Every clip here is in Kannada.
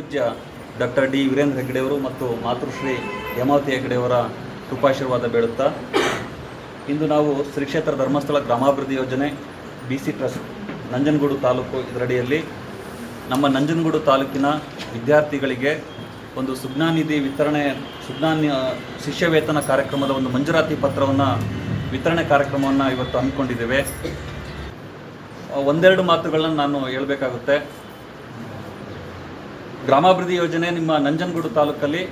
ಪೂಜ್ಯ ಡಾಕ್ಟರ್ ಡಿ ವೀರೇಂದ್ರ ಹೆಗ್ಡೆಯವರು ಮತ್ತು ಮಾತೃಶ್ರೀ ಹೇಮಾವತಿ ಹೆಗ್ಡೆಯವರ ಕೃಪಾಶೀರ್ವಾದ ಬೇಡುತ್ತಾ. ಇಂದು ನಾವು ಶ್ರೀ ಕ್ಷೇತ್ರ ಧರ್ಮಸ್ಥಳ ಗ್ರಾಮಾಭಿವೃದ್ಧಿ ಯೋಜನೆ B C trust Nanjangud taluk ಇದರಡಿಯಲ್ಲಿ ನಮ್ಮ ನಂಜನಗೂಡು ತಾಲೂಕಿನ ವಿದ್ಯಾರ್ಥಿಗಳಿಗೆ ಒಂದು ಸುಜ್ಞಾನಿಧಿ ವಿತರಣೆ, ಸುಜ್ಞಾನ ಶಿಷ್ಯ ವೇತನ ಕಾರ್ಯಕ್ರಮದ ಒಂದು ಮಂಜೂರಾತಿ ಪತ್ರವನ್ನು, ವಿತರಣೆ ಕಾರ್ಯಕ್ರಮವನ್ನು ಇವತ್ತು ಹಮ್ಮಿಕೊಂಡಿದ್ದೇವೆ. ಒಂದೆರಡು ಮಾತುಗಳನ್ನು ನಾನು ಹೇಳಬೇಕಾಗುತ್ತೆ. ಗ್ರಾಮಾಭಿವೃದ್ಧಿ ಯೋಜನೆ ನಿಮ್ಮ ನಂಜನಗೂಡು ತಾಲೂಕಲ್ಲಿ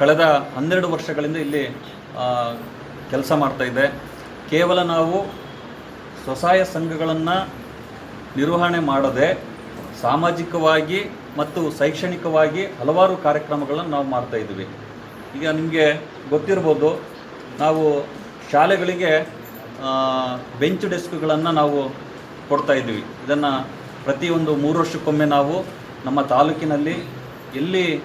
ಕಳೆದ ಹನ್ನೆರಡು ವರ್ಷಗಳಿಂದ ಇಲ್ಲಿ ಕೆಲಸ ಮಾಡ್ತಾ ಇದೆ. ಕೇವಲ ನಾವು ಸ್ವಸಹಾಯ ಸಂಘಗಳನ್ನು ನಿರ್ವಹಣೆ ಮಾಡದೆ ಸಾಮಾಜಿಕವಾಗಿ ಮತ್ತು ಶೈಕ್ಷಣಿಕವಾಗಿ ಹಲವಾರು ಕಾರ್ಯಕ್ರಮಗಳನ್ನು ನಾವು ಮಾಡ್ತಾ ಇದ್ದೀವಿ. ಈಗ ನಿಮಗೆ ಗೊತ್ತಿರ್ಬೋದು, ನಾವು ಶಾಲೆಗಳಿಗೆ ಬೆಂಚ್ ಡೆಸ್ಕ್ಗಳನ್ನು ನಾವು ಕೊಡ್ತಾ ಇದ್ದೀವಿ. ಇದನ್ನು ಪ್ರತಿಯೊಂದು ಮೂರು ವರ್ಷಕ್ಕೊಮ್ಮೆ ನಾವು ನಮ್ಮ ತಾಲೂಕಿನಲ್ಲಿ ಎಲ್ಲಿ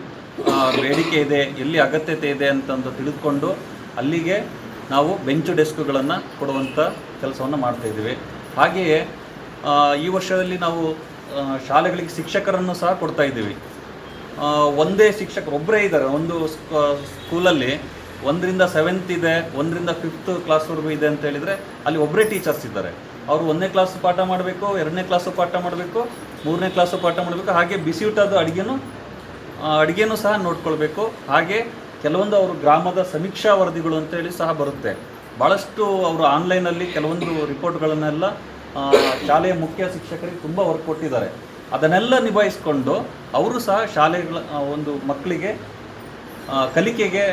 ಬೇಡಿಕೆ ಇದೆ, ಎಲ್ಲಿ ಅಗತ್ಯತೆ ಇದೆ ಅಂತಂದು ತಿಳಿದುಕೊಂಡು ಅಲ್ಲಿಗೆ ನಾವು ಬೆಂಚು ಡೆಸ್ಕ್ಗಳನ್ನು ಕೊಡುವಂಥ ಕೆಲಸವನ್ನು ಮಾಡ್ತಾಯಿದ್ದೀವಿ ಹಾಗೆಯೇ ಈ ವರ್ಷದಲ್ಲಿ ನಾವು ಶಾಲೆಗಳಿಗೆ ಶಿಕ್ಷಕರನ್ನು ಸಹ ಕೊಡ್ತಾ ಇದ್ದೀವಿ. ಒಂದೇ ಶಿಕ್ಷಕರು ಒಬ್ಬರೇ ಇದ್ದಾರೆ. ಒಂದು ಸ್ಕ- ಸ್ಕೂಲಲ್ಲಿ ಒಂದರಿಂದ ಸೆವೆಂತ್ ಇದೆ, ಒಂದರಿಂದ ಫಿಫ್ತ್ ಕ್ಲಾಸ್ವರೆಗೂ ಇದೆ ಅಂತ ಹೇಳಿದರೆ ಅಲ್ಲಿ ಒಬ್ಬರೇ ಟೀಚರ್ಸ್ ಇದ್ದಾರೆ. ಅವರು ಒಂದನೇ ಕ್ಲಾಸ್ ಪಾಠ ಮಾಡಬೇಕು, ಎರಡನೇ ಕ್ಲಾಸು ಪಾಠ ಮಾಡಬೇಕು, ಮೂರನೇ ಕ್ಲಾಸು ಪಾಠ ಮಾಡಬೇಕು, ಹಾಗೆ ಬಿಸಿ ಊಟದ ಅಡುಗೆನೂ ಅಡುಗೆನೂ ಸಹ ನೋಡ್ಕೊಳ್ಬೇಕು. ಹಾಗೆ ಕೆಲವೊಂದು ಅವರು ಗ್ರಾಮದ ಸಮೀಕ್ಷಾ ವರದಿಗಳು ಅಂತೇಳಿ ಸಹ ಬರುತ್ತೆ. ಭಾಳಷ್ಟು ಅವರು ಆನ್ಲೈನಲ್ಲಿ ಕೆಲವೊಂದು ರಿಪೋರ್ಟ್ಗಳನ್ನೆಲ್ಲ ಶಾಲೆಯ ಮುಖ್ಯ ಶಿಕ್ಷಕರಿಗೆ ತುಂಬ ವರ್ಕ್ ಕೊಟ್ಟಿದ್ದಾರೆ. ಅದನ್ನೆಲ್ಲ ನಿಭಾಯಿಸ್ಕೊಂಡು ಅವರು ಸಹ ಶಾಲೆಗಳ ಒಂದು ಮಕ್ಕಳಿಗೆ ಕಲಿಕೆಗೆ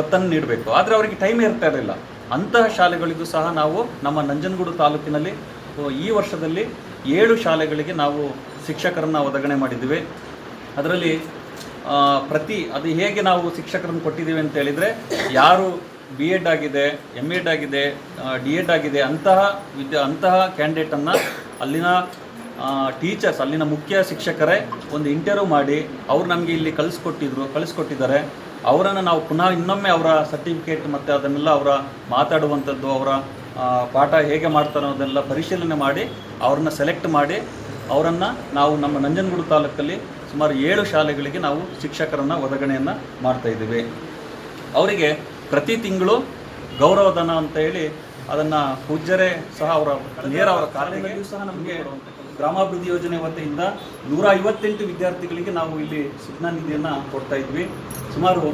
ಒತ್ತನ್ನು ನೀಡಬೇಕು. ಆದರೆ ಅವರಿಗೆ ಟೈಮ್ ಇರ್ತಾ ಇರಲಿಲ್ಲ. ಅಂತಹ ಶಾಲೆಗಳಿಗೂ ಸಹ ನಾವು ನಮ್ಮ ನಂಜನಗೂಡು ತಾಲೂಕಿನಲ್ಲಿ ಈ ವರ್ಷದಲ್ಲಿ ಏಳು ಶಾಲೆಗಳಿಗೆ ನಾವು ಶಿಕ್ಷಕರನ್ನು ಒದಗಣೆ ಮಾಡಿದ್ದೀವಿ. ಅದರಲ್ಲಿ ಪ್ರತಿ, ಅದು ಹೇಗೆ ನಾವು ಶಿಕ್ಷಕರನ್ನು ಕೊಟ್ಟಿದ್ದೀವಿ ಅಂತ ಹೇಳಿದರೆ, ಯಾರು ಬಿ ಎಡ್ ಆಗಿದೆ ಎಂ ಎಡ್ ಆಗಿದೆ ಡಿ ಎಡ್ ಆಗಿದೆ ಅಂತಹ ವಿದ್ಯಾ, ಅಂತಹ ಕ್ಯಾಂಡಿಡೇಟನ್ನು ಅಲ್ಲಿನ ಟೀಚರ್ಸ್, ಅಲ್ಲಿನ ಮುಖ್ಯ ಶಿಕ್ಷಕರೇ ಒಂದು ಇಂಟರ್ವ್ಯೂ ಮಾಡಿ, ಅವ್ರು ನಮಗೆ ಇಲ್ಲಿ ಕಳಿಸ್ಕೊಟ್ಟಿದ್ರು, ಕಳಿಸ್ಕೊಟ್ಟಿದ್ದಾರೆ. ಅವರನ್ನು ನಾವು ಪುನಃ ಇನ್ನೊಮ್ಮೆ ಅವರ ಸರ್ಟಿಫಿಕೇಟ್ ಮತ್ತು ಅದನ್ನೆಲ್ಲ ಅವರ ಮಾತಾಡುವಂಥದ್ದು ಅವರ ಪಾಠ ಹೇಗೆ ಮಾಡ್ತಾರೋ ಅದೆಲ್ಲ ಪರಿಶೀಲನೆ ಮಾಡಿ ಅವ್ರನ್ನ ಸೆಲೆಕ್ಟ್ ಮಾಡಿ ಅವರನ್ನು ನಾವು ನಮ್ಮ ನಂಜನಗೂಡು ತಾಲೂಕಲ್ಲಿ ಸುಮಾರು ಏಳು ಶಾಲೆಗಳಿಗೆ ನಾವು ಶಿಕ್ಷಕರನ್ನು ಒದಗಣೆಯನ್ನು ಮಾಡ್ತಾ ಇದ್ದೀವಿ. ಅವರಿಗೆ ಪ್ರತಿ ತಿಂಗಳು ಗೌರವಧನ ಅಂತ ಹೇಳಿ ಅದನ್ನು ಪೂಜ್ಯರೇ ಸಹ ಅವರ ನೇರ ಅವರ ಖಾತೆಗೂ ಸಹ ನಮಗೆ ಗ್ರಾಮಾಭಿವೃದ್ಧಿ ಯೋಜನೆ ವತಿಯಿಂದ ನೂರ ಐವತ್ತೆಂಟು ವಿದ್ಯಾರ್ಥಿಗಳಿಗೆ ನಾವು ಇಲ್ಲಿ ಸುಜ್ಞಾ ನಿಧಿಯನ್ನು ಕೊಡ್ತಾ ಇದ್ವಿ. ಸುಮಾರು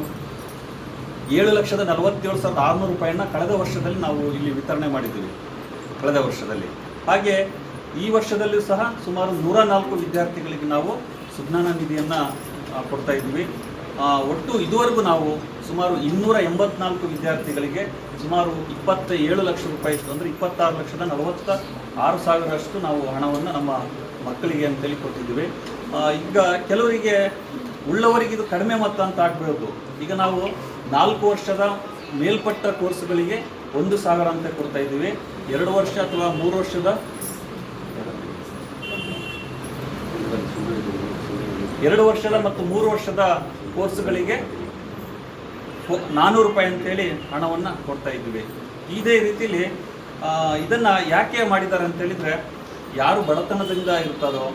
ಏಳು ಲಕ್ಷದ ನಲವತ್ತೇಳು ಸಾವಿರದ ಆರುನೂರು ರೂಪಾಯಿಯನ್ನು ಕಳೆದ ವರ್ಷದಲ್ಲಿ ನಾವು ಇಲ್ಲಿ ವಿತರಣೆ ಮಾಡಿದ್ದೀವಿ. ಕಳೆದ ವರ್ಷದಲ್ಲಿ. ಹಾಗೆ ಈ ವರ್ಷದಲ್ಲೂ ಸಹ ಸುಮಾರು ನೂರ ನಾಲ್ಕು ವಿದ್ಯಾರ್ಥಿಗಳಿಗೆ ನಾವು ಸುಜ್ಞಾನ ನಿಧಿಯನ್ನು ಕೊಡ್ತಾ ಇದ್ವಿ. ಒಟ್ಟು ಇದುವರೆಗೂ ನಾವು ಸುಮಾರು ಇನ್ನೂರ ಎಂಬತ್ನಾಲ್ಕು ವಿದ್ಯಾರ್ಥಿಗಳಿಗೆ ಸುಮಾರು ಇಪ್ಪತ್ತ ಏಳು ಲಕ್ಷ ರೂಪಾಯಿ ಅಂದರೆ ಇಪ್ಪತ್ತಾರು ಲಕ್ಷದ ನಲವತ್ತ ಆರು ಸಾವಿರಷ್ಟು ನಾವು ಹಣವನ್ನು ನಮ್ಮ ಮಕ್ಕಳಿಗೆ ಅಂತೇಳಿ ಕೊಟ್ಟಿದ್ದೀವಿ ಈಗ ಕೆಲವರಿಗೆ ಉಳ್ಳವರಿಗೆ ಇದು ಕಡಿಮೆ ಮೊತ್ತ ಅಂತ ಆಗ್ಬಿಡೋದು. ಈಗ ನಾವು ನಾಲ್ಕು ವರ್ಷದ ಮೇಲ್ಪಟ್ಟ ಕೋರ್ಸ್ಗಳಿಗೆ ಒಂದು ಸಾವಿರ ಅಂತ ಕೊಡ್ತಾ ಇದ್ದೀವಿ. ಎರಡು ವರ್ಷ ಅಥವಾ ಮೂರು ವರ್ಷದ ಎರಡು ವರ್ಷದ ಮತ್ತು ಮೂರು ವರ್ಷದ ಕೋರ್ಸ್ಗಳಿಗೆ ನಾನ್ನೂರು ರೂಪಾಯಿ ಅಂತೇಳಿ ಹಣವನ್ನು ಕೊಡ್ತಾ ಇದ್ದೀವಿ. ಇದೇ ರೀತಿಲಿ ಆ, ಇದನ್ನ ಯಾಕೆ ಮಾಡಿದ್ದಾರೆ ಅಂತೇಳಿದರೆ ಯಾರು ಬಡತನದಿಂದ ಇರ್ತಾರೋ,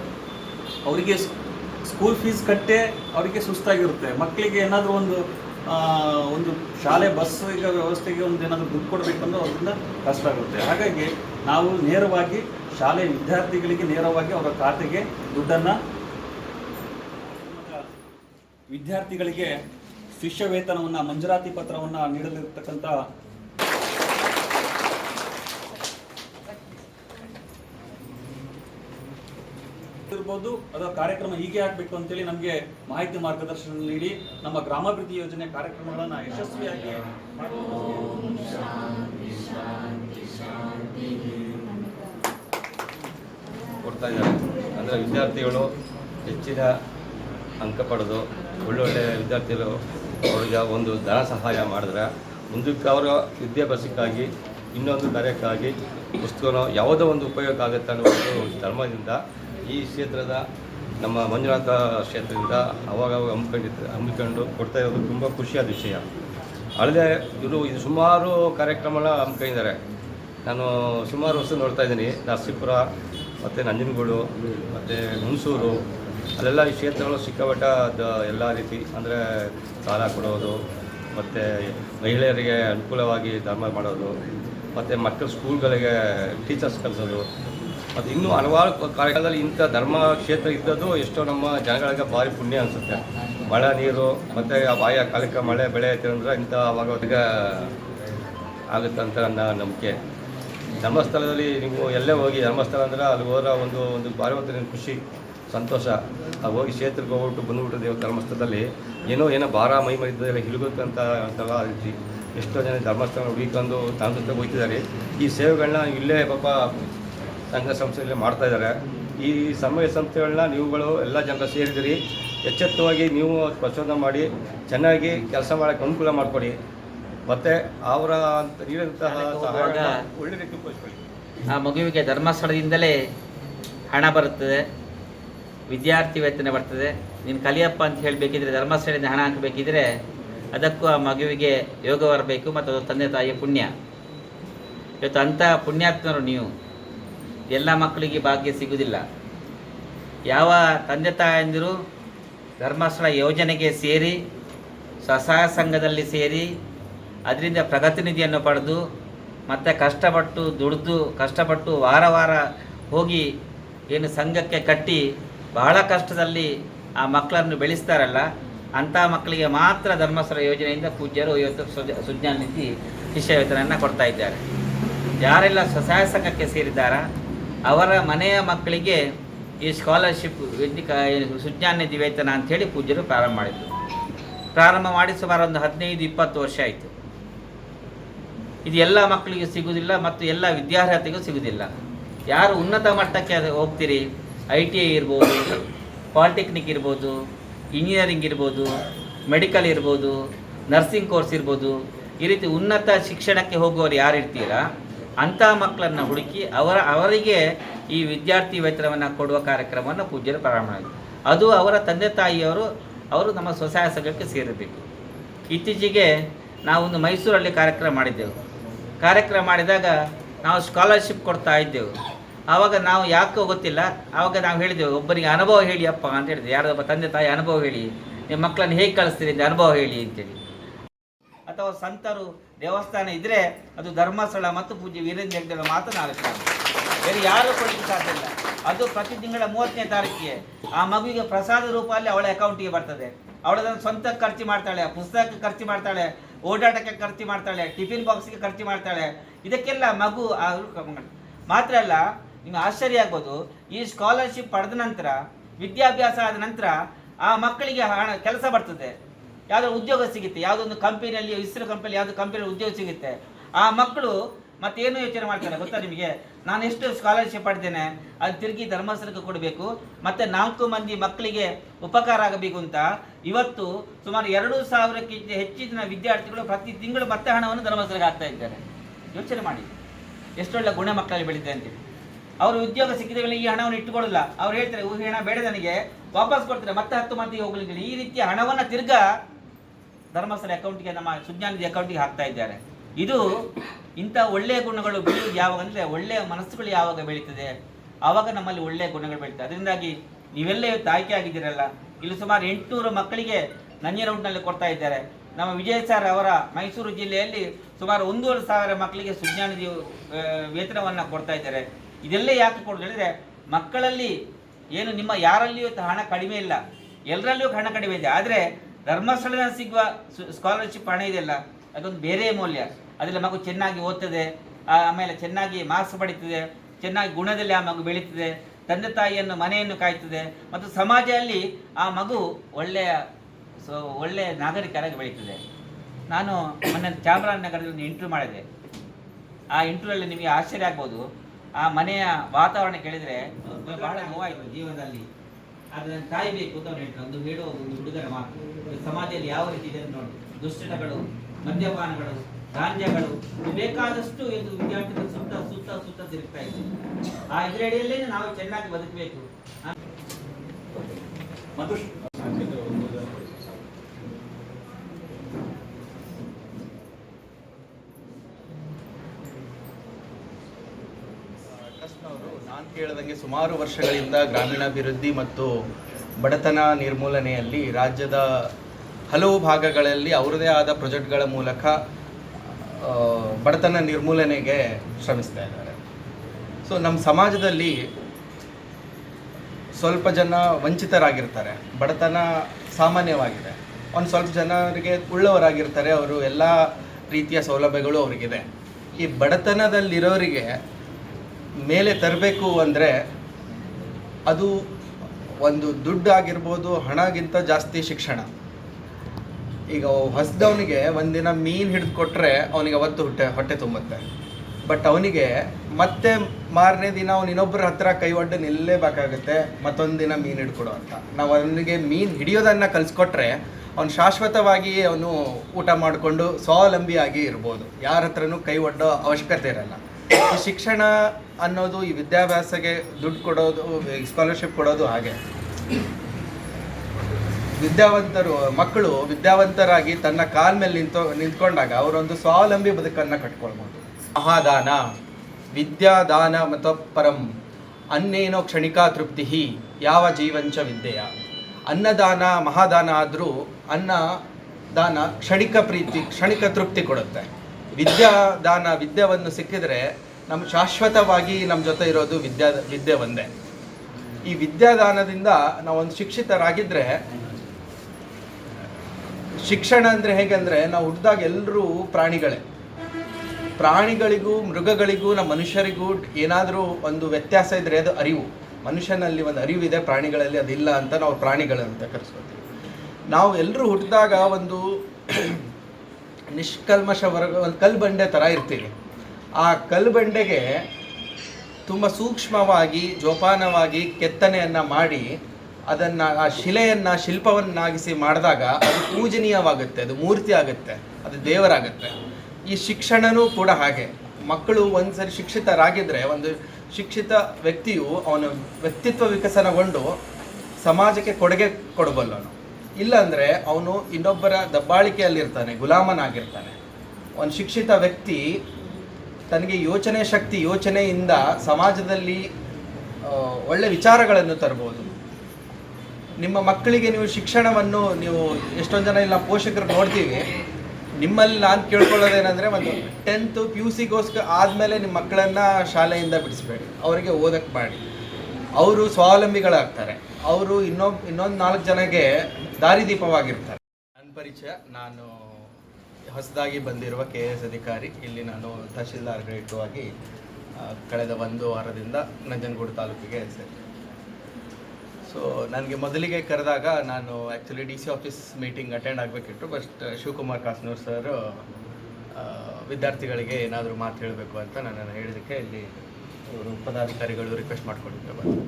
ಅವರಿಗೆ ಸ್ಕೂಲ್ ಫೀಸ್ ಕಟ್ಟೆ ಅವರಿಗೆ ಸುಸ್ತಾಗಿರುತ್ತೆ. ಮಕ್ಕಳಿಗೆ ಏನಾದರೂ ಒಂದು ಒಂದು ಶಾಲೆ ಬಸ್ ಈಗ ವ್ಯವಸ್ಥೆಗೆ ಒಂದು ಏನಾದರೂ ದುಡ್ಡು ಕೊಡಬೇಕಂದ್ರೆ ಅವರಿಂದ ಕಷ್ಟ ಆಗುತ್ತೆ. ಹಾಗಾಗಿ ನಾವು ನೇರವಾಗಿ ಶಾಲೆ ವಿದ್ಯಾರ್ಥಿಗಳಿಗೆ ನೇರವಾಗಿ ಅವರ ಖಾತೆಗೆ ದುಡ್ಡನ್ನು ವಿದ್ಯಾರ್ಥಿಗಳಿಗೆ ಶಿಷ್ಯ ವೇತನವನ್ನು ಮಂಜೂರಾತಿ ಪತ್ರವನ್ನು ನೀಡಲಿರ್ತಕ್ಕಂಥ ಇರ್ಬೋದು ಅದರ ಕಾರ್ಯಕ್ರಮ ಹೀಗೆ ಆಗಬೇಕು ಅಂತೇಳಿ ನಮಗೆ ಮಾಹಿತಿ ಮಾರ್ಗದರ್ಶನ ನೀಡಿ ನಮ್ಮ ಗ್ರಾಮಾಭಿವೃದ್ಧಿ ಯೋಜನೆ ಕಾರ್ಯಕ್ರಮಗಳನ್ನು ಯಶಸ್ವಿಯಾಗಿ ಕೊಡ್ತಾ ಇದ್ದಾರೆ. ಅಂದರೆ ವಿದ್ಯಾರ್ಥಿಗಳು ಹೆಚ್ಚಿನ ಅಂಕ ಪಡೆದು ಒಳ್ಳೊಳ್ಳೆ ವಿದ್ಯಾರ್ಥಿಗಳು ಅವರಿಗೆ ಒಂದು ಧನ ಸಹಾಯ ಮಾಡಿದ್ರೆ ಮುಂದಕ್ಕೆ ಅವರ ವಿದ್ಯಾಭ್ಯಾಸಕ್ಕಾಗಿ, ಇನ್ನೊಂದು ಕಾರ್ಯಕ್ಕಾಗಿ ಪುಸ್ತಕನೋ ಯಾವುದೋ ಒಂದು ಉಪಯೋಗ ಆಗುತ್ತೆ ಅನ್ನೋ ಒಂದು ಧರ್ಮದಿಂದ ಈ ಕ್ಷೇತ್ರದ ನಮ್ಮ ಮಂಜುನಾಥ ಕ್ಷೇತ್ರದಿಂದ ಅವಾಗ ಅವಾಗ ಹಮ್ಮಿಕೊಂಡಿದ್ದು, ಹಮ್ಮಿಕೊಂಡು ಕೊಡ್ತಾ ಇರೋದು ತುಂಬ ಖುಷಿಯಾದ ವಿಷಯ. ಅಲ್ಲದೆ ಇವರು ಇದು ಸುಮಾರು ಕಾರ್ಯಕ್ರಮನ ಹಮ್ಮಿಕೊಂಡಿದ್ದಾರೆ. ನಾನು ಸುಮಾರು ವರ್ಷ ನೋಡ್ತಾ ಇದ್ದೀನಿ. ನರಸೀಪುರ, ಮತ್ತು ನಂಜನಗೂಡು, ಮತ್ತು ಹುಣಸೂರು. ಅಲ್ಲೆಲ್ಲ ಈ ಕ್ಷೇತ್ರಗಳು ಸಿಕ್ಕಾಪಟ್ಟ ಎಲ್ಲ ರೀತಿ ಅಂದರೆ ಸಾಲ ಕೊಡೋದು, ಮತ್ತು ಮಹಿಳೆಯರಿಗೆ ಅನುಕೂಲವಾಗಿ ಧರ್ಮ ಮಾಡೋದು, ಮತ್ತು ಮಕ್ಕಳು ಸ್ಕೂಲ್ಗಳಿಗೆ ಟೀಚರ್ಸ್ ಕಲಿಸೋದು ಮತ್ತು ಇನ್ನೂ ಹಲವಾರು ಕಾಲಗಳಲ್ಲಿ ಇಂಥ ಧರ್ಮ ಕ್ಷೇತ್ರ ಇದ್ದದ್ದು ಎಷ್ಟೋ ನಮ್ಮ ಜನಗಳಿಗೆ ಭಾರಿ ಪುಣ್ಯ ಅನಿಸುತ್ತೆ. ಮಳೆ ನೀರು, ಮತ್ತು ಆಯಾ ಕಾಲಕ್ಕೆ ಮಳೆ ಬೆಳೆ ಅಂದರೆ ಇಂಥ ಅವಾಗ ಅಂತ ನನ್ನ ನಂಬಿಕೆ. ಧರ್ಮಸ್ಥಳದಲ್ಲಿ ನೀವು ಎಲ್ಲೇ ಹೋಗಿ, ಧರ್ಮಸ್ಥಳ ಅಂದ್ರೆ ಅಲ್ಲಿ ಹೋದ ಒಂದು ಒಂದು ಭಾರಿ ಒಂದು ಖುಷಿ, ಸಂತೋಷ. ಆ ಹೋಗಿ ಕ್ಷೇತ್ರಕ್ಕೆ ಹೋಗ್ಬಿಟ್ಟು ಬಂದುಬಿಟ್ಟು ದೇವ್ರ ಧರ್ಮಸ್ಥಳದಲ್ಲಿ ಏನೋ ಏನೋ ಭಾರ ಮೈ ಮೈದಲ್ಲಿ ಹಿಲುಗುತ್ತೆ ಅಂತ ಅಂತಲ್ಲ ಎಷ್ಟೋ ಜನ ಧರ್ಮಸ್ಥಳ ಹುಡುಕೊಂಡು ತಾಂತ್ರಿಕ ಹೋಗ್ತಿದ್ದಾರೆ. ಈ ಸೇವೆಗಳನ್ನ ಇಲ್ಲೇ ಪಾಪ ಸಂಘ ಸಂಸ್ಥೆಗಳಲ್ಲಿ ಮಾಡ್ತಾ ಇದ್ದಾರೆ. ಈ ಸಮಯ ಸಂಸ್ಥೆಗಳನ್ನ ನೀವುಗಳು ಎಲ್ಲ ಜನರು ಸೇರಿದಿರಿ. ಎಚ್ಚೆತ್ತವಾಗಿ ನೀವು ಪ್ರಚೋದನೆ ಮಾಡಿ ಚೆನ್ನಾಗಿ ಕೆಲಸ ಮಾಡೋಕ್ಕೆ ಅನುಕೂಲ ಮಾಡಿಕೊಡಿ. ಮತ್ತು ಅವರ ನೀಡಿದಂತಹ ಸಹಾಯ ಒಳ್ಳೆ ರೀತಿ ಉಪಯೋಗಿಸ್ಕೊಳ್ಳಿ. ಆ ಮಗುವಿಗೆ ಧರ್ಮಸ್ಥಳದಿಂದಲೇ ಹಣ ಬರುತ್ತದೆ. ವಿದ್ಯಾರ್ಥಿ ವೇತನ ಬರ್ತದೆ. ನೀನು ಕಲಿಯಪ್ಪ ಅಂತ ಹೇಳಬೇಕಿದ್ರೆ ಧರ್ಮಸ್ಥಳದಿಂದ ಹಣ ಹಾಕಬೇಕಿದ್ರೆ ಅದಕ್ಕೂ ಆ ಮಗುವಿಗೆ ಯೋಗ ಬರಬೇಕು ಮತ್ತು ಅದು ತಂದೆ ತಾಯಿಯ ಪುಣ್ಯ. ಇವತ್ತು ಅಂಥ ಪುಣ್ಯಾತ್ಮರು ನೀವು. ಎಲ್ಲ ಮಕ್ಕಳಿಗೆ ಭಾಗ್ಯ ಸಿಗುವುದಿಲ್ಲ. ಯಾವ ತಂದೆ ತಾಯಂದಿರು ಧರ್ಮಸ್ಥಳ ಯೋಜನೆಗೆ ಸೇರಿ, ಸ್ವಸಹಾಯ ಸಂಘದಲ್ಲಿ ಸೇರಿ, ಅದರಿಂದ ಪ್ರಗತಿ ನಿಧಿಯನ್ನು ಪಡೆದು, ಮತ್ತು ಕಷ್ಟಪಟ್ಟು ದುಡಿದು, ಕಷ್ಟಪಟ್ಟು ವಾರ ವಾರ ಹೋಗಿ ಏನು ಸಂಘಕ್ಕೆ ಕಟ್ಟಿ ಬಹಳ ಕಷ್ಟದಲ್ಲಿ ಆ ಮಕ್ಕಳನ್ನು ಬೆಳೆಸ್ತಾರಲ್ಲ, ಅಂಥ ಮಕ್ಕಳಿಗೆ ಮಾತ್ರ ಧರ್ಮಸ್ಥಳ ಯೋಜನೆಯಿಂದ ಪೂಜ್ಯರು ಇವತ್ತು ಸುಜ್ಞಾನಿಧಿ ಸುಜ್ಞಾನ ನಿಧಿ ಶಿಷ್ಯ ವೇತನವನ್ನು ಕೊಡ್ತಾ ಇದ್ದಾರೆ. ಯಾರೆಲ್ಲ ಸ್ವಸಹಾಯ ಸಂಘಕ್ಕೆ ಸೇರಿದ್ದಾರ ಅವರ ಮನೆಯ ಮಕ್ಕಳಿಗೆ ಈ ಸ್ಕಾಲರ್ಶಿಪ್ ಸುಜ್ಞಾನ ನಿಧಿ ವೇತನ ಅಂಥೇಳಿ ಪೂಜ್ಯರು ಪ್ರಾರಂಭ ಮಾಡಿದರು. ಪ್ರಾರಂಭ ಮಾಡಿ ಸುಮಾರು ಒಂದು ಹದಿನೈದು, ಇಪ್ಪತ್ತು ವರ್ಷ ಆಯಿತು. ಇದು ಎಲ್ಲ ಮಕ್ಕಳಿಗೆ ಸಿಗುವುದಿಲ್ಲ ಮತ್ತು ಎಲ್ಲ ವಿದ್ಯಾರ್ಹತೆಗೂ ಸಿಗುವುದಿಲ್ಲ ಯಾರು ಉನ್ನತ ಮಟ್ಟಕ್ಕೆ ಹೋಗ್ತೀರಿ? ಐ ಟಿ ಐ ಇರ್ಬೋದು ಪಾಲಿಟೆಕ್ನಿಕ್ ಇರ್ಬೋದು ಇಂಜಿನಿಯರಿಂಗ್ ಇರ್ಬೋದು ಮೆಡಿಕಲ್ ಇರ್ಬೋದು ನರ್ಸಿಂಗ್ ಕೋರ್ಸ್ ಇರ್ಬೋದು, ಈ ರೀತಿ ಉನ್ನತ ಶಿಕ್ಷಣಕ್ಕೆ ಹೋಗುವವರು ಯಾರು ಇರ್ತೀರಾ? ಅಂಥ ಮಕ್ಕಳನ್ನು ಹುಡುಕಿ ಅವರ, ಅವರಿಗೆ ಈ ವಿದ್ಯಾರ್ಥಿ ವೇತನವನ್ನು ಕೊಡುವ ಕಾರ್ಯಕ್ರಮವನ್ನು ಪೂಜ್ಯರು ಪ್ರಾರಂಭ ಅದು ಅವರ ತಂದೆ ತಾಯಿಯವರು, ಅವರು ನಮ್ಮ ಸ್ವಸಹಾಯ ಸಂಘಕ್ಕೆ ಸೇರಬೇಕು. ಇತ್ತೀಚೆಗೆ ನಾವೊಂದು ಮೈಸೂರಲ್ಲಿ ಕಾರ್ಯಕ್ರಮ ಮಾಡಿದ್ದೆವು. ಕಾರ್ಯಕ್ರಮ ಮಾಡಿದಾಗ ನಾವು ಸ್ಕಾಲರ್ಶಿಪ್ ಕೊಡ್ತಾ ಇದ್ದೆವು. ಆವಾಗ ನಾವು ಯಾಕೋ ಗೊತ್ತಿಲ್ಲ. ಆವಾಗ ನಾವು ಹೇಳಿದೆವು, ಒಬ್ಬರಿಗೆ ಅನುಭವ ಹೇಳಿ ಅಪ್ಪ ಅಂತ ಹೇಳಿದೆ ಯಾರೊಬ್ಬ ತಂದೆ ತಾಯಿ, ಅನುಭವ ಹೇಳಿ. ನಿಮ್ಮ ಮಕ್ಕಳನ್ನು ಹೇಗೆ ಕಳಿಸ್ತೀರಿ? ಅಂತ ಅನುಭವ ಹೇಳಿ ಅಂತೇಳಿ. ಅಥವಾ ಸಂತರು ದೇವಸ್ಥಾನ ಇದ್ದರೆ ಅದು ಧರ್ಮಸ್ಥಳ ಮತ್ತು ಪೂಜ್ಯ ವೀರೇಂದ್ರ ಹೆಗ್ಡೆಯವರ ಮಾತ್ರ ಬೇರೆ ಯಾರು ಕೊಡಲಿಕ್ಕೆ ಸಾಧ್ಯ ಇಲ್ಲ. ಅದು ಪ್ರತಿ ತಿಂಗಳ ಮೂವತ್ತನೇ ತಾರೀಕಿಗೆ. ಆ ಮಗುವಿಗೆ ಪ್ರಸಾದ ರೂಪದಲ್ಲಿ ಅವಳ ಅಕೌಂಟಿಗೆ ಬರ್ತದೆ. ಅವಳದನ್ನು ಸ್ವಂತ ಖರ್ಚು ಮಾಡ್ತಾಳೆ ಪುಸ್ತಕಕ್ಕೆ ಖರ್ಚು ಮಾಡ್ತಾಳೆ, ಓಡಾಟಕ್ಕೆ ಖರ್ಚು ಮಾಡ್ತಾಳೆ, ಟಿಫಿನ್ ಬಾಕ್ಸ್ಗೆ ಖರ್ಚು ಮಾಡ್ತಾಳೆ. ಇದಕ್ಕೆಲ್ಲ ಮಗು ಮಾತ್ರ ಅಲ್ಲ, ನಿಮ್ಗೆ ಆಶ್ಚರ್ಯ ಆಗ್ಬೋದು, ಈ ಸ್ಕಾಲರ್ಶಿಪ್ ಪಡೆದ ನಂತರ, ವಿದ್ಯಾಭ್ಯಾಸ ಆದ ನಂತರ, ಆ ಮಕ್ಕಳಿಗೆ ಹಣ, ಕೆಲಸ ಬರ್ತದೆ. ಯಾವುದೋ ಉದ್ಯೋಗ ಸಿಗುತ್ತೆ, ಯಾವುದೊಂದು ಕಂಪನಿಯಲ್ಲಿ ಇಸ್ರೋ ಕಂಪನಿಯಲ್ಲಿ ಯಾವುದೋ ಕಂಪನಿಯಲ್ಲಿ ಉದ್ಯೋಗ ಸಿಗುತ್ತೆ. ಆ ಮಕ್ಕಳು ಮತ್ತೇನು ಯೋಚನೆ ಮಾಡ್ತಾರೆ ಗೊತ್ತಾ ನಿಮಗೆ? ನಾನು ಎಷ್ಟು ಸ್ಕಾಲರ್ಶಿಪ್ ಪಡೆದೇನೆ ಅದು ತಿರುಗಿ ಧರ್ಮಸ್ಥಳಕ್ಕೆ ಕೊಡಬೇಕು, ಮತ್ತು ನಾಲ್ಕು ಮಂದಿ ಮಕ್ಕಳಿಗೆ ಉಪಕಾರ ಆಗಬೇಕು ಅಂತ. ಇವತ್ತು ಸುಮಾರು ಎರಡು ಸಾವಿರಕ್ಕಿಂತ ಹೆಚ್ಚಿನ ವಿದ್ಯಾರ್ಥಿಗಳು ಪ್ರತಿ ತಿಂಗಳು ಮತ್ತೆ ಹಣವನ್ನು ಧರ್ಮಸ್ಥಳಕ್ಕೆ ಹಾಕ್ತಾ ಇದ್ದಾರೆ. ಯೋಚನೆ ಮಾಡಿ. ಎಷ್ಟೊಳ್ಳೆ ಗುಣ ಮಕ್ಕಳಲ್ಲಿ ಬೆಳೀತಾರೆ ಅಂತೇಳಿ ಅವರು ಉದ್ಯೋಗ ಸಿಕ್ಕಿದ ಮೇಲೆ ಈ ಹಣವನ್ನು ಇಟ್ಟುಕೊಳ್ಳಲ್ಲ. ಅವ್ರು ಹೇಳ್ತಾರೆ ಈ ಹಣ ಬೇಡ ನನಗೆ, ವಾಪಸ್ ಕೊಡ್ತಾರೆ, ಮತ್ತೆ ಹತ್ತು ಮಂದಿಗೆ ಹೋಗ್ಲಿಕ್ಕೆ ಈ ರೀತಿಯ ಹಣವನ್ನು ತಿರ್ಗಾ ಧರ್ಮಸ್ಥಳ ಅಕೌಂಟ್ಗೆ ನಮ್ಮ ಸುಜ್ಞಾನಿಧಿ ಅಕೌಂಟ್ಗೆ ಹಾಕ್ತಾ ಇದ್ದಾರೆ. ಇದು ಇಂಥ ಒಳ್ಳೆಯ ಗುಣಗಳು ಬೆಳೆಯುವುದು ಯಾವಾಗ ಅಂದರೆ ಒಳ್ಳೆಯ ಮನಸ್ಸುಗಳು ಯಾವಾಗ ಬೆಳೀತದೆ? ಆವಾಗ ನಮ್ಮಲ್ಲಿ ಒಳ್ಳೆಯ ಗುಣಗಳು ಬೆಳೀತದೆ ಅದರಿಂದಾಗಿ ನೀವೆಲ್ಲ ಇವತ್ತು ಆಯ್ಕೆ ಆಗಿದ್ದೀರಲ್ಲ. ಇಲ್ಲಿ ಸುಮಾರು ಎಂಟುನೂರು ಮಕ್ಕಳಿಗೆ ನಂಜನಗೂಡಿನಲ್ಲಿ ಕೊಡ್ತಾ ಇದ್ದಾರೆ. ನಮ್ಮ ವಿಜಯ್ ಸರ್ ಅವರ ಮೈಸೂರು ಜಿಲ್ಲೆಯಲ್ಲಿ ಸುಮಾರು ಒಂದೂವರೆ ಸಾವಿರ ಮಕ್ಕಳಿಗೆ ಸುಜ್ಞಾನಿಧಿ ಆ, ವೇತನವನ್ನು ಕೊಡ್ತಾ ಇದ್ದಾರೆ. ಇದೆಲ್ಲ ಯಾಕೆ ಕೊಡೋದು ಹೇಳಿದರೆ ಮಕ್ಕಳಲ್ಲಿ ಏನು ನಿಮ್ಮ ಯಾರಲ್ಲಿಯೂ ಹಣ ಕಡಿಮೆ ಇಲ್ಲ. ಎಲ್ಲರಲ್ಲಿಯೂ ಹಣ ಕಡಿಮೆ ಇದೆ. ಆದರೆ ಧರ್ಮಸ್ಥಳದ ಸಿಗುವ ಸ್ಕಾಲರ್ಶಿಪ್ ಹಣ ಇದೆಯಲ್ಲ, ಅದೊಂದು ಬೇರೆ ಮೌಲ್ಯ. ಅದರಲ್ಲಿ ಮಗು ಚೆನ್ನಾಗಿ ಓದ್ತದೆ ಆಮೇಲೆ ಚೆನ್ನಾಗಿ ಮಾರ್ಕ್ಸ್ ಪಡೀತದೆ, ಚೆನ್ನಾಗಿ ಗುಣದಲ್ಲಿ ಆ ಮಗು ಬೆಳೀತದೆ, ತಂದೆ ತಾಯಿಯನ್ನು, ಮನೆಯನ್ನು ಕಾಯ್ತದೆ, ಮತ್ತು ಸಮಾಜದಲ್ಲಿ ಆ ಮಗು ಒಳ್ಳೆಯ, ಸೊ, ಒಳ್ಳೆಯ ನಾಗರಿಕರಾಗಿ ಬೆಳೀತದೆ. ನಾನು ಮೊನ್ನೆ ಚಾಮರಾಜನಗರದಲ್ಲಿ ಒಂದು ಇಂಟ್ರ್ಯೂ ಮಾಡಿದೆ. ಆ ಇಂಟ್ರೂವಲ್ಲಿ ನಿಮಗೆ ಆಶ್ಚರ್ಯ ಆಗ್ಬೋದು. ಆ ಮನೆಯ ವಾತಾವರಣ ಕೇಳಿದರೆ, ಬಹಳ ನೋವಾಯಿತು ಜೀವನದಲ್ಲಿ. ಅದು ನನ್ನ ತಾಯಿ ಬೇಕು ಅಂತ ಅವ್ನು ಹೇಳ್ತಾರೆ ಒಂದು ಹೇಳೋ ಒಂದು ಹುಡುಗರ ಮಾತು. ಸಮಾಜದಲ್ಲಿ ಯಾವ ರೀತಿ ಇದೆ ನೋಡಿ. ದುಶ್ಚಟಗಳು, ಮದ್ಯಪಾನಗಳು, ಗಾಂಜಾಗಳು ಬೇಕಾದಷ್ಟು ಇದು ವಿದ್ಯಾರ್ಥಿಗಳು ಸುತ್ತ ಸುತ್ತ ಸುತ್ತ ತಿರುಗ್ತಾ ಇದೆ ಆ ಇದರಡಿಯಲ್ಲೇ ನಾವು ಚೆನ್ನಾಗಿ ಬದುಕಬೇಕು. ಮಧುಶ್ ಟ್ರಸ್ಟ್ನವರು ನಾನು ಕೇಳಿದಂಗೆ ಸುಮಾರು ವರ್ಷಗಳಿಂದ ಗ್ರಾಮೀಣಾಭಿವೃದ್ಧಿ ಮತ್ತು ಬಡತನ ನಿರ್ಮೂಲನೆಯಲ್ಲಿ ರಾಜ್ಯದ ಹಲವು ಭಾಗಗಳಲ್ಲಿ ಅವರದೇ ಆದ ಪ್ರೊಜೆಕ್ಟ್ಗಳ ಮೂಲಕ ಬಡತನ ನಿರ್ಮೂಲನೆಗೆ ಶ್ರಮಿಸ್ತಾ ಇದ್ದಾರೆ. ಸೊ ನಮ್ಮ ಸಮಾಜದಲ್ಲಿ ಸ್ವಲ್ಪ ಜನ ವಂಚಿತರಾಗಿರ್ತಾರೆ. ಬಡತನ ಸಾಮಾನ್ಯವಾಗಿದೆ. ಒಂದು ಸ್ವಲ್ಪ ಜನರಿಗೆ ಉಳ್ಳವರಾಗಿರ್ತಾರೆ. ಅವರು ಎಲ್ಲ ರೀತಿಯ ಸೌಲಭ್ಯಗಳು ಅವರಿಗಿದೆ. ಈ ಬಡತನದಲ್ಲಿರೋರಿಗೆ ಮೇಲೆ ತರಬೇಕು ಅಂದರೆ ಅದು ಒಂದು ದುಡ್ಡು ಆಗಿರ್ಬೋದು ಹಣಗಿಂತ ಜಾಸ್ತಿ ಶಿಕ್ಷಣ. ಈಗ ಹೊಸದವನಿಗೆ ಒಂದಿನ ಮೀನು ಹಿಡಿದು ಕೊಟ್ಟರೆ ಅವನಿಗೆ ಅವತ್ತು ಹೊಟ್ಟೆ ಹೊಟ್ಟೆ ತುಂಬುತ್ತೆ. ಬಟ್ ಅವನಿಗೆ ಮತ್ತೆ ಮಾರನೇ ದಿನ ಅವನು ಇನ್ನೊಬ್ಬರ ಹತ್ರ ಕೈ ಒಡ್ಡು ನಿಲ್ಲಲೇಬೇಕಾಗುತ್ತೆ ಮತ್ತೊಂದು ದಿನ ಮೀನು ಹಿಡ್ಕೊಡು ಅಂತ. ನಾವು ಅವನಿಗೆ ಮೀನು ಹಿಡಿಯೋದನ್ನು ಕಲಿಸ್ಕೊಟ್ರೆ ಅವನು ಶಾಶ್ವತವಾಗಿ ಅವನು ಊಟ ಮಾಡಿಕೊಂಡು ಸ್ವಾವಲಂಬಿಯಾಗಿ ಇರ್ಬೋದು. ಯಾರ ಹತ್ರನೂ ಕೈ ಒಡ್ಡೋ ಅವಶ್ಯಕತೆ ಇರಲ್ಲ. ಶಿಕ್ಷಣ ಅನ್ನೋದು ಈ ವಿದ್ಯಾಭ್ಯಾಸಕ್ಕೆ ದುಡ್ಡು ಕೊಡೋದು ಸ್ಕಾಲರ್ಶಿಪ್ ಕೊಡೋದು ಹಾಗೆ. ವಿದ್ಯಾವಂತರು, ಮಕ್ಕಳು ವಿದ್ಯಾವಂತರಾಗಿ ತನ್ನ ಕಾಲ ಮೇಲೆ ನಿಂತು, ನಿಂತ್ಕೊಂಡಾಗ ಅವರೊಂದು ಸ್ವಾವಲಂಬಿ ಬದುಕನ್ನು ಕಟ್ಕೊಳ್ಬೋದು. ಮಹಾದಾನ, ವಿದ್ಯಾದಾನ ಮತ್ತು ಪರಂ, ಅನ್ನೇನೋ ಕ್ಷಣಿಕಾ ತೃಪ್ತಿ ಯಾವ ಜೀವಂಚ ವಿದ್ಯೆಯ. ಅನ್ನದಾನ, ಮಹಾದಾನ ಆದರೂ ಅನ್ನ ದಾನ ಕ್ಷಣಿಕ ಪ್ರೀತಿ, ಕ್ಷಣಿಕ ತೃಪ್ತಿ ಕೊಡುತ್ತೆ. ವಿದ್ಯಾದಾನ, ವಿದ್ಯಾವನ್ನು ಸಿಕ್ಕಿದ್ರೆ ನಮ್ಮ ಶಾಶ್ವತವಾಗಿ ನಮ್ಮ ಜೊತೆ ಇರೋದು ವಿದ್ಯಾ, ವಿದ್ಯೆ ಒಂದೇ. ಈ ವಿದ್ಯಾದಾನದಿಂದ ನಾವೊಂದು ಶಿಕ್ಷಿತರಾಗಿದ್ದರೆ ಶಿಕ್ಷಣ ಅಂದರೆ ಹೇಗೆಂದರೆ ನಾವು ಹುಟ್ಟಿದಾಗ ಎಲ್ಲರೂ ಪ್ರಾಣಿಗಳೇ. ಪ್ರಾಣಿಗಳಿಗೂ, ಮೃಗಗಳಿಗೂ, ನಮ್ಮ ಮನುಷ್ಯರಿಗೂ ಏನಾದರೂ ಒಂದು ವ್ಯತ್ಯಾಸ ಇದ್ದರೆ ಅದು ಅರಿವು. ಮನುಷ್ಯನಲ್ಲಿ ಒಂದು ಅರಿವಿದೆ, ಪ್ರಾಣಿಗಳಲ್ಲಿ ಅದಿಲ್ಲ ಅಂತ ನಾವು ಪ್ರಾಣಿಗಳು ಅಂತ ಕರೆಸ್ಕೊತೀವಿ. ನಾವು ಎಲ್ಲರೂ ಹುಟ್ಟಿದಾಗ ಒಂದು ನಿಷ್ಕಲ್ಮಶ ವರ್ಗ, ಒಂದು ಕಲ್ಬಂಡೆ ಥರ ಇರ್ತೀವಿ. ಆ ಕಲ್ಬಂಡೆಗೆ ತುಂಬ ಸೂಕ್ಷ್ಮವಾಗಿ, ಜೋಪಾನವಾಗಿ ಕೆತ್ತನೆಯನ್ನು ಮಾಡಿ, ಅದನ್ನು ಆ ಶಿಲೆಯನ್ನು, ಶಿಲ್ಪವನ್ನಾಗಿಸಿ ಮಾಡಿದಾಗ ಅದು ಪೂಜನೀಯವಾಗುತ್ತೆ, ಅದು ಮೂರ್ತಿ ಆಗುತ್ತೆ, ಅದು ದೇವರಾಗುತ್ತೆ. ಈ ಶಿಕ್ಷಣನೂ ಕೂಡ ಹಾಗೆ. ಮಕ್ಕಳು ಒಂದ್ಸರಿ ಶಿಕ್ಷಿತರಾಗಿದ್ದರೆ ಒಂದು ಶಿಕ್ಷಿತ ವ್ಯಕ್ತಿಯು ಅವನ ವ್ಯಕ್ತಿತ್ವ ವಿಕಸನಗೊಂಡು ಸಮಾಜಕ್ಕೆ ಕೊಡುಗೆ ಕೊಡಬಲ್ಲನು ಇಲ್ಲಾಂದರೆ ಅವನು ಇನ್ನೊಬ್ಬರ ದಬ್ಬಾಳಿಕೆಯಲ್ಲಿರ್ತಾನೆ, ಗುಲಾಮನಾಗಿರ್ತಾನೆ. ಒಂದು ಶಿಕ್ಷಿತ ವ್ಯಕ್ತಿ ತನಗೆ ಯೋಚನೆ ಶಕ್ತಿ ಯೋಚನೆಯಿಂದ ಸಮಾಜದಲ್ಲಿ ಒಳ್ಳೆ ವಿಚಾರಗಳನ್ನು ತರ್ಬೋದು. ನಿಮ್ಮ ಮಕ್ಕಳಿಗೆ ನೀವು ಶಿಕ್ಷಣವನ್ನು ನೀವು ಎಷ್ಟೊಂದು ಜನ ಇಲ್ಲ ಪೋಷಕರು ನೋಡ್ತೀವಿ. ನಿಮ್ಮಲ್ಲಿ ನಾನು ಕೇಳ್ಕೊಳ್ಳೋದೇನೆಂದರೆ ಒಂದು ಟೆಂತು ಪಿ ಯು ಸಿಗೋಸ್ಕರ ಆದಮೇಲೆ ನಿಮ್ಮ ಮಕ್ಕಳನ್ನು ಶಾಲೆಯಿಂದ ಬಿಡಿಸ್ಬೇಡಿ. ಅವರಿಗೆ ಓದಕ್ಕೆ ಮಾಡಿ. ಅವರು ಸ್ವಾವಲಂಬಿಗಳಾಗ್ತಾರೆ. ಅವರು ಇನ್ನೊಬ್, ಇನ್ನೊಂದು ನಾಲ್ಕು ಜನಗೆ ದಾರಿದೀಪವಾಗಿರ್ತಾರೆ. ನನ್ನ ಪರಿಚಯ, ನಾನು ಹೊಸದಾಗಿ ಬಂದಿರುವ ಕೆ ಎಸ್ ಅಧಿಕಾರಿ, ಇಲ್ಲಿ ನಾನು ತಹಶೀಲ್ದಾರ್ ಆಗಿ ಕಳೆದ ಒಂದು ವಾರದಿಂದ ನಂಜನಗೂಡು ತಾಲೂಕಿಗೆ ಸೇರಿ ಸೊ ನನಗೆ ಮೊದಲಿಗೆ ಕರೆದಾಗ ನಾನು actually D C office meeting attend ಆಗಬೇಕಿತ್ತು ಬಟ್ ಶಿವಕುಮಾರ್ ಕಾಸ್ನೂರ್ ಸರ್ ವಿದ್ಯಾರ್ಥಿಗಳಿಗೆ ಏನಾದರೂ ಮಾತು ಹೇಳಬೇಕು ಅಂತ ನನ್ನನ್ನು ಹೇಳಿದ್ದಕ್ಕೆ ಇಲ್ಲಿ ಅವರು ಪದಾಧಿಕಾರಿಗಳು ರಿಕ್ವೆಸ್ಟ್ ಮಾಡ್ಕೊಂಡಿದ್ದೆ. ಬಂದು